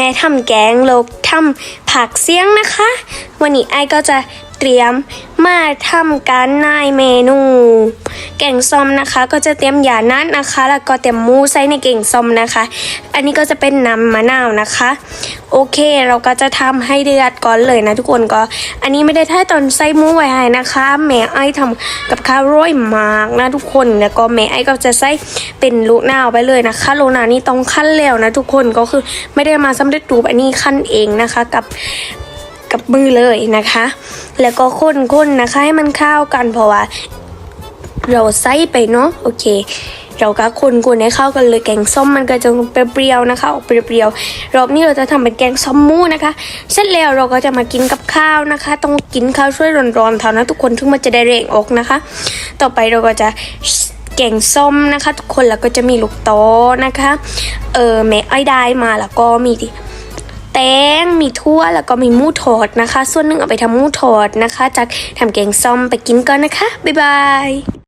แม่ทำแกงโลกทำผักเสียงนะคะ วันนี้ไอ้ก็จะเตรียมมาทำการนายเมนู แกงส้มนะคะ ก็จะเตรียมหยานัดนะคะ แล้วก็เตรียมมูใส่ในแกงส้มนะคะ อันนี้ก็จะเป็นน้ำมะนาวนะคะ โอเคเราก็จะทำให้เดือดก่อนเลยนะทุกคนก็ อันนี้ไม่ได้ท่าตอนใส่หมูไว้ให้นะคะแม่ไอ้ทำกับข้าวร่อยมากนะทุกคนแล้วก็แม่ไอ้ก็จะใส่เป็นลูกนาวไปเลยนะคะลูกนาวนี่ต้องขั้นแล้วนะทุกคนก็คือไม่ได้มาสำเร็จรูปอันนี้ขั้นเองนะคะกับกับมือเลยนะคะ แล้วก็คนๆนะคะให้มันเข้ากันเพราะว่า เราใส่ไปเนาะโอเค เราก็คนๆให้เข้ากันเลยแกงส้มมันก็จะเปรี้ยวๆนะคะออกเปรี้ยวๆรอบนี้เราจะทำเป็นแกงส้มมูนะคะ เสร็จแล้วเราก็จะมากินกับข้าวนะคะ ต้องกินข้าวช่วยร้อนๆเท่านั้นทุกคนถึงมันจะได้เร่งออกนะคะ ต่อไปเราก็จะแกงส้มนะคะ ทุกคนแล้วก็จะมีลูกโตนะคะเออแม่ไอ้ได้มาแล้วก็มีแตงมีทั่วแล้วก็มีมูทอดนะคะ ส่วนหนึ่งเอาไปทำมูทอดนะคะจากทำแกงส้มไปกินก่อนนะคะ บ๊ายบาย